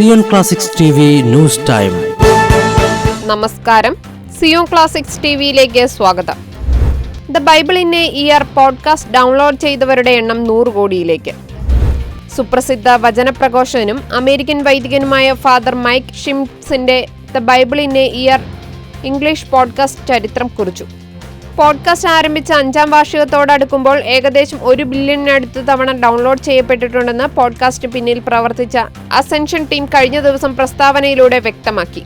Zion classics T news time. നമസ്കാരം. Zion classics T വിയിലേക്ക് സ്വാഗതം. The Bible in a year podcast download ചെയ്തവരുടെ എണ്ണം നൂറ് കോടിയിലേക്ക്. സുപ്രസിദ്ധ വചനപ്രഘോഷകനും അമേരിക്കൻ വൈദികനുമായ father Mike ഷിംസിന്റെ the Bible in a year English podcast ചരിത്രം കുറിച്ചു. പോഡ്കാസ്റ്റ് ആരംഭിച്ച അഞ്ചാം വാർഷികത്തോടടുക്കുമ്പോൾ ഏകദേശം ഒരു ബില്യണിനടുത്ത് തവണ ഡൗൺലോഡ് ചെയ്യപ്പെട്ടിട്ടുണ്ടെന്ന് പോഡ്കാസ്റ്റ് പിന്നിൽ പ്രവർത്തിച്ച അസെൻഷൻ ടീം കഴിഞ്ഞ ദിവസം പ്രസ്താവനയിലൂടെ വ്യക്തമാക്കി.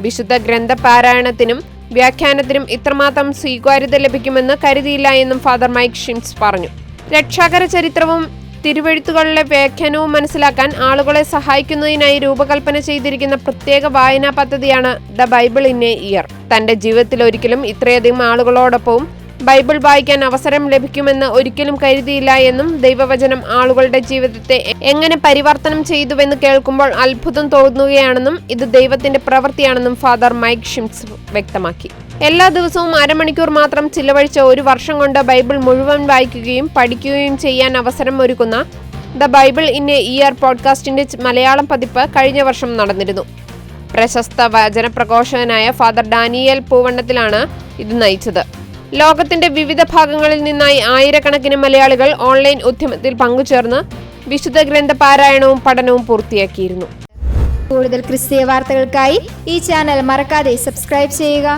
വിശുദ്ധ ഗ്രന്ഥ പാരായണത്തിനും വ്യാഖ്യാനത്തിനും ഇത്രമാത്രം സ്വീകാര്യത ലഭിക്കുമെന്ന് കരുതിയില്ല എന്നും ഫാദർ മൈക്ക് ഷിംസ് പറഞ്ഞു. രക്ഷാകര ചരിത്രവും തിരുവെഴുത്തുകളിലെ വ്യാഖ്യാനവും മനസ്സിലാക്കാൻ ആളുകളെ സഹായിക്കുന്നതിനായി രൂപകൽപ്പന ചെയ്തിരിക്കുന്ന പ്രത്യേക വായനാ പദ്ധതിയാണ് the Bible in a year. തന്റെ ജീവിതത്തിൽ ഒരിക്കലും ഇത്രയധികം ആളുകളോടൊപ്പവും ബൈബിൾ വായിക്കാൻ അവസരം ലഭിക്കുമെന്ന് ഒരിക്കലും കരുതിയില്ല എന്നും ദൈവവചനം ആളുകളുടെ ജീവിതത്തെ എങ്ങനെ പരിവർത്തനം ചെയ്തുവെന്ന് കേൾക്കുമ്പോൾ അത്ഭുതം തോന്നുകയാണെന്നും ഇത് ദൈവത്തിന്റെ പ്രവൃത്തിയാണെന്നും ഫാദർ മൈക്ക് ഷിംസ് വ്യക്തമാക്കി. എല്ലാ ദിവസവും അരമണിക്കൂർ മാത്രം ചിലവഴിച്ച ഒരു വർഷം കൊണ്ട് ബൈബിൾ മുഴുവൻ വായിക്കുകയും പഠിക്കുകയും ചെയ്യാൻ അവസരം ഒരുക്കുന്ന the Bible in a year പോഡ്കാസ്റ്റിന്റെ Malayalam പതിപ്പ് കഴിഞ്ഞ വർഷം നടന്നിരുന്നു. പ്രശസ്ത വചനപ്രഘോഷകനായ ഫാദർ ഡാനിയേൽ പൂവണ്ണത്തിലാണ് ഇത് നയിച്ചത്. ലോകത്തിന്റെ വിവിധ ഭാഗങ്ങളിൽ നിന്നായി ആയിരക്കണക്കിന് മലയാളികൾ ഓൺലൈൻ ഉദ്യമത്തിൽ പങ്കുചേർന്ന് വിശുദ്ധ ഗ്രന്ഥ പാരായണവും പഠനവും പൂർത്തിയാക്കിയിരുന്നു. കൂടുതൽ ക്രിസ്തീയ വാർത്തകൾക്കായി ഈ ചാനൽ മറക്കാതെ സബ്സ്ക്രൈബ് ചെയ്യുക.